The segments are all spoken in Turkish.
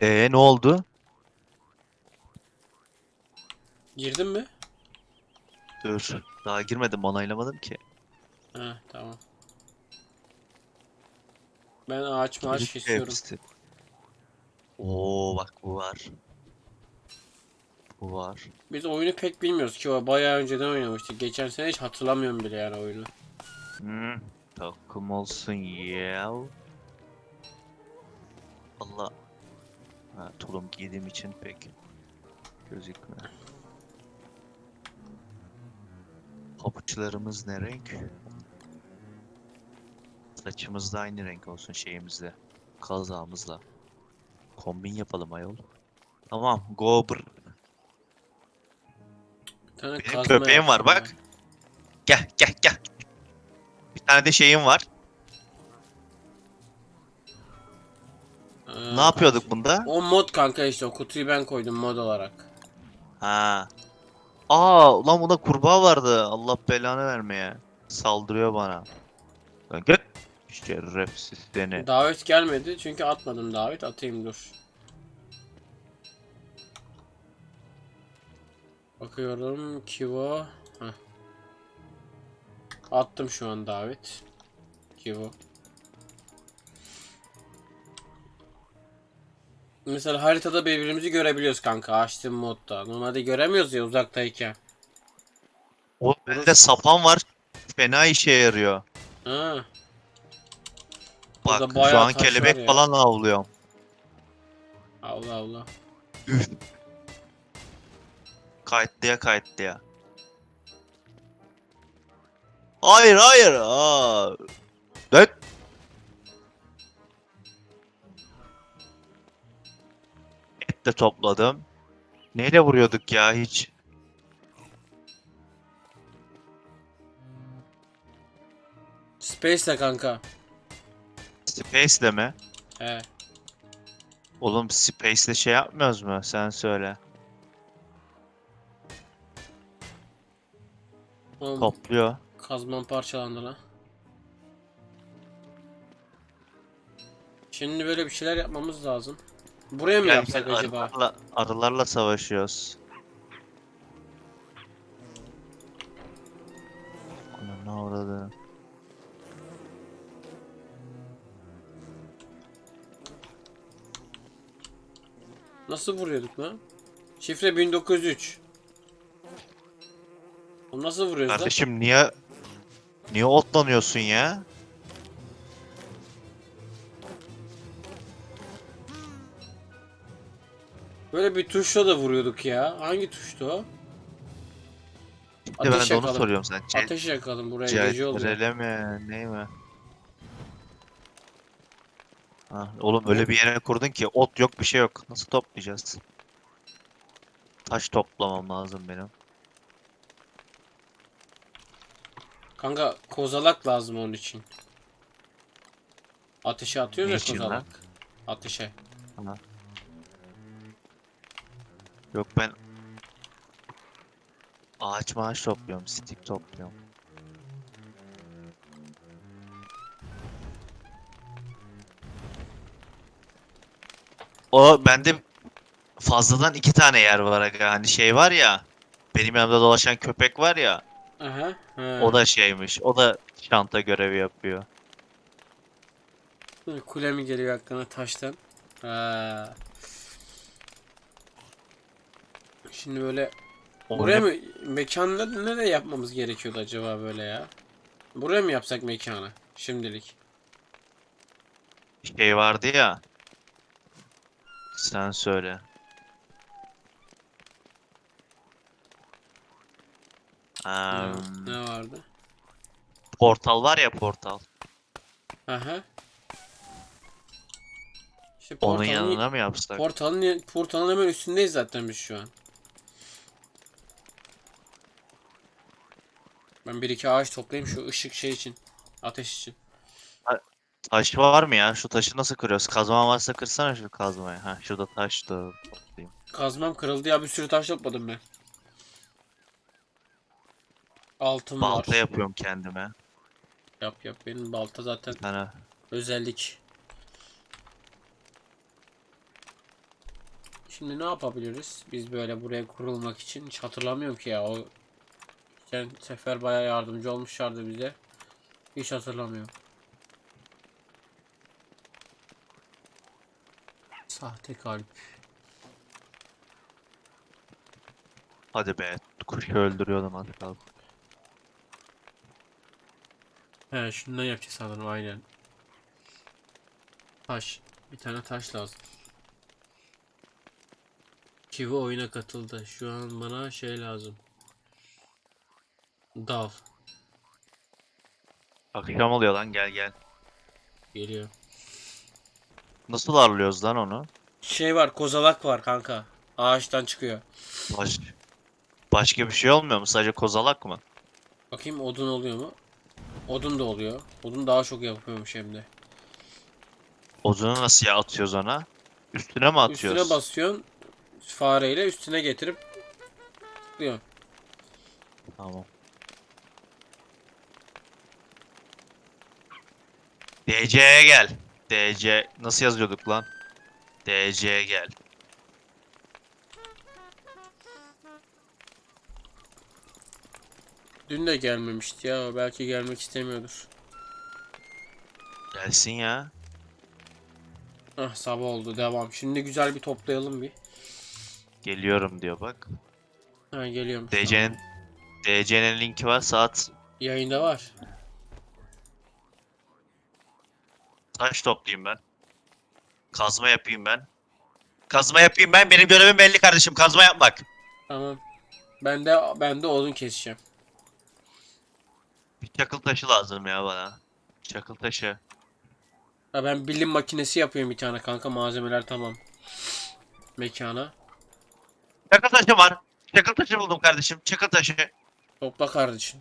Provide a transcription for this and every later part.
Ee ne oldu? Girdin mi? Dur. Daha girmedim onaylamadım ki. Ha tamam. Ben ağaç maaş Kilit kesiyorum. hepsi. Oo bak bu var. Bu var. Biz oyunu pek bilmiyoruz ki o bayağı önceden oynamıştık. Geçen sene hiç hatırlamıyorum bile yani oyunu. Hmm, takım olsun ya. Allah. Ha, tulum giydiğim için pek gözükmüyor. Pabuçlarımız ne renk? Saçımız da aynı renk olsun şeyimizle. Kazağımızla. Kombin yapalım ayol. Tamam, go br. Bir tane Benim kazma köpeğim var, yaptım bak. Gel, gel, gel. Bir tane de şeyim var. Ne yapıyorduk bunda? O mod kanka işte o kutuyu ben koydum mod olarak. Ha. Aa, ulan bunda kurbağa vardı. Allah belanı vermeye. Saldırıyor bana. Lan git. Şerefsiz seni. Davet gelmedi çünkü atmadım davet atayım dur. Bakıyorum Kivo. Heh. Attım şu an davet. Kivo. Mesela haritada birbirimizi görebiliyoruz kanka açtığım modda. Normalde göremiyoruz ya uzaktayken. O bende sapan var. Fena işe yarıyor. Ha. Bak Burada şu bayağı an taş var kelebek ya. falan avlıyorum. Allah Allah. Kayıtlıya kayıtlıya. Hayır hayır. Aa. Dön. De topladım. Neyle vuruyorduk ya hiç? Space'le kanka. Space'le mi? He. Oğlum Space'le şey yapmıyoruz mu? Sen söyle. Oğlum, Topluyor. Kazman parçalandı lan. Şimdi böyle bir şeyler yapmamız lazım. Buraya mı Gel yapsak gel acaba? arılarla, arılarla savaşıyoruz. Ana ne uğradı? Nasıl vuruyorduk lan? Şifre 1903. Oğlum nasıl vuruyoruz lan? Kardeşim niye niye otlanıyorsun ya? Böyle bir tuşla da vuruyorduk ya. Hangi tuştu o? De ben Ateş de onu yakalım. soruyorum sen. Ce- Ateş yakalım buraya gece oluyor. CTRL mi? Ne mi? Ha, oğlum öyle bir yere kurdun ki ot yok bir şey yok. Nasıl toplayacağız? Taş toplamam lazım benim. Kanka kozalak lazım onun için. Ateşe atıyoruz Ne ya için lan? kozalak. Ateşe. Yok ben ağaç maaş topluyorum, stick topluyorum. O bende fazladan iki tane yer var aga. Hani şey var ya. Benim yanımda dolaşan köpek var ya. Aha. he. O da şeymiş. O da çanta görevi yapıyor. Kule mi geliyor aklına taştan? Ha. Şimdi böyle buraya Oyunu- mı mekanda nereye yapmamız gerekiyordu acaba böyle ya? Buraya mı yapsak mekanı şimdilik? şey vardı ya. Sen söyle. Ne, Em, ne vardı? portal var ya portal. Aha. İşte Onun portalın, yanına mı yapsak? portalın, portalın hemen üstündeyiz zaten biz şu an. Ben bir iki ağaç toplayayım şu ışık şey için. Ateş için. Taş var mı ya? Şu taşı nasıl kırıyoruz? Kazma varsa kırsana şu kazmayı. Ha şurada taş da toplayayım. Kazmam kırıldı ya bir sürü taş topladım ben. Altın Balta var. yapıyorum kendime. Yap yap benim balta zaten Bir tane özellik. Şimdi ne yapabiliriz? Biz böyle buraya kurulmak için hiç hatırlamıyorum ki ya. O geçen sefer bayağı yardımcı olmuşlardı bize. Hiç hatırlamıyorum. Sahte kalp. Hadi be. Kuşu öldürüyordum az kaldı. He şundan yapacağız sanırım aynen. Taş. Bir tane taş lazım. Kivi oyuna katıldı. Şu an bana şey lazım. Dal. Akşam oluyor lan gel gel. Geliyor. Nasıl ağırlıyoruz lan onu? Şey var kozalak var kanka. Ağaçtan çıkıyor. Baş... Başka bir şey olmuyor mu? Sadece kozalak mı? Bakayım odun oluyor mu? Odun da oluyor. Odun daha çok yapıyormuş hem de. Ozunu nasıl ya atıyoruz ona? Üstüne mi atıyoruz? Üstüne basıyorsun. Fareyle üstüne getirip tıklıyorsun. Tamam. DC'ye gel. DC nasıl yazıyorduk lan? DC'ye gel. Dün de gelmemişti ya. Belki gelmek istemiyordur. Gelsin ya. Ah sabah oldu. Devam. Şimdi güzel bir toplayalım bir. Geliyorum diyor bak. Ha geliyorum. DC'nin DC'nin linki var. Saat Yayında var. Taş toplayayım ben. Kazma yapayım ben. Kazma yapayım ben. Benim görevim belli kardeşim. Kazma yapmak. Tamam. Ben de ben de odun keseceğim. Bir çakıl taşı lazım ya bana. Çakıl taşı. Ha ben bilim makinesi yapıyorum bir tane kanka. Malzemeler tamam. Mekana. Çakıl taşı var. Çakıl taşı buldum kardeşim. Çakıl taşı. Topla kardeşim.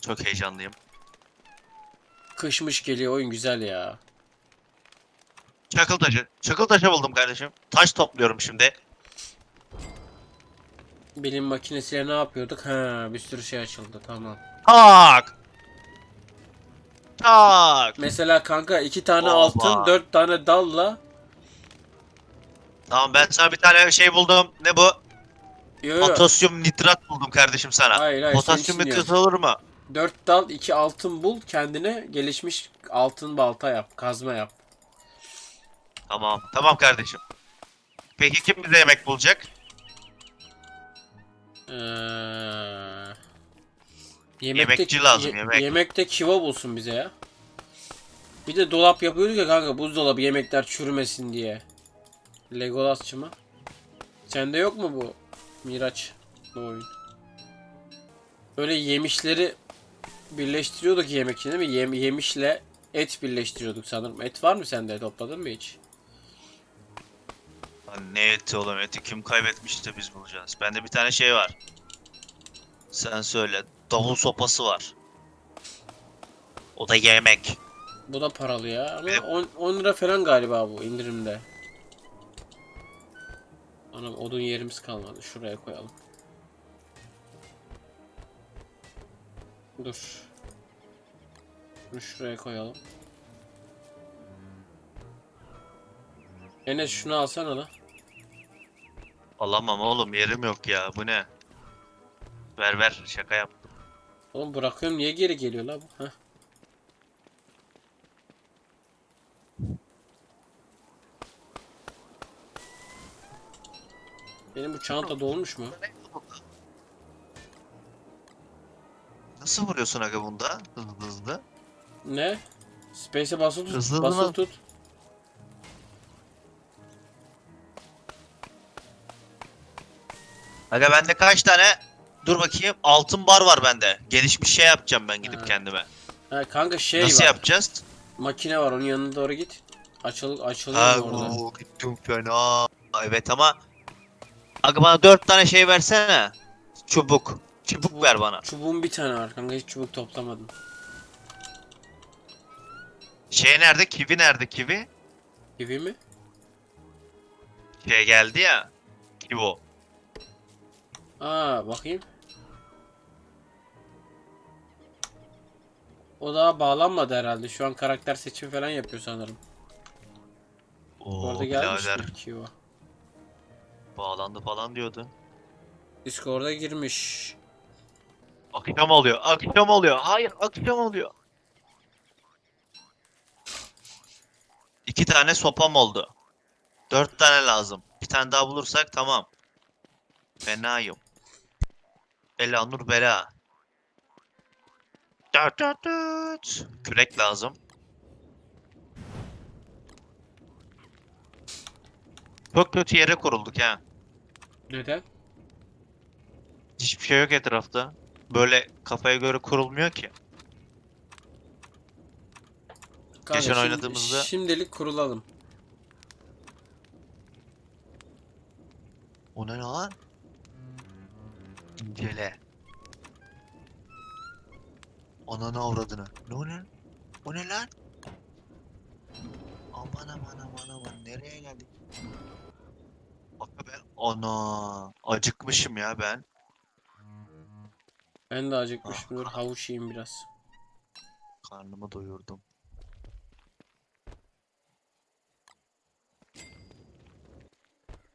Çok heyecanlıyım. Kışmış geliyor oyun güzel ya. Çakıl taşı. Çakıl taşı buldum kardeşim. Taş topluyorum şimdi. Bilim makinesiyle ne yapıyorduk? Ha bir sürü şey açıldı tamam. Tak. Tak. Mesela kanka iki tane Oba. altın, dört tane dalla. Tamam ben sana bir tane şey buldum. Ne bu? Yo, yo. Potasyum nitrat buldum kardeşim sana. Hayır hayır Potasyum nitrat olur mu? Dört dal, iki altın bul. Kendine gelişmiş altın balta yap. Kazma yap. Tamam. Tamam kardeşim. Peki kim bize yemek bulacak? Ee, Yemekçi lazım, yemek. Yemekte kiva bulsun bize ya. Bir de dolap yapıyorduk ya kanka buzdolabı yemekler çürümesin diye. Legolasçı mı? Sende yok mu bu Miraç bu oyun? Böyle yemişleri birleştiriyorduk yemek için değil mi? Yem, yemişle et birleştiriyorduk sanırım. Et var mı sende? Topladın mı hiç? Lan ne eti oğlum eti kim kaybetmiş de biz bulacağız. Bende bir tane şey var. Sen söyle. Davul sopası var. O da yemek. Bu da paralı ya ama Benim- 10, 10 lira falan galiba bu indirimde. Anam odun yerimiz kalmadı. Şuraya koyalım. Dur. Bunu şuraya koyalım. Enes şunu alsana la. Alamam oğlum yerim yok ya bu ne? Ver ver şaka yaptım. Oğlum bırakıyorum niye geri geliyor la bu? Heh. Benim bu çanta dolmuş mu? Nasıl vuruyorsun aga bunda? Hızlı hızlı. Ne? Space'e basılı tut. Hızlı basılı mı? tut. Aga bende kaç tane? Dur bakayım. Altın bar var bende. Gelişmiş şey yapacağım ben gidip Ha. kendime. Ha kanka şey Nasıl var. yapacağız? Makine var onun yanına doğru git. Açıl açılıyor Ha orada. bu gittim fena. Evet ama Aga bana dört tane şey versene. Çubuk. Çubuk ver bana. Çubuğun bir tane var kanka hiç çubuk toplamadım. Şey nerede? Kivi nerede kivi? Gibi mi? Şey geldi ya. Kivo. Aa bakayım. O daha bağlanmadı herhalde. Şu an karakter seçimi falan yapıyor sanırım. Bu Oo arada gelmiş birader mi Kiva? bağlandı falan diyordu. Discord'a girmiş. Akşam oluyor, akşam oluyor. Hayır, akşam oluyor. İki tane sopam oldu. Dört tane lazım. Bir tane daha bulursak tamam. Fenayım. Bela nur bela. Dört dört dört. Kürek lazım. Çok kötü yere kurulduk ha. Neden? Hiçbir şey yok etrafta. Böyle kafaya göre kurulmuyor ki. Kanka, Geçen şimdi- oynadığımızda- Şimdilik kurulalım. O ne lan? İncele. Ananı avradını. Ne o ne? O ne lan? Aman aman aman aman nereye geldik? Bak be. Ana acıkmışım ya ben. Ben de acıkmışım. Dur havuç yiyeyim biraz. Karnımı doyurdum.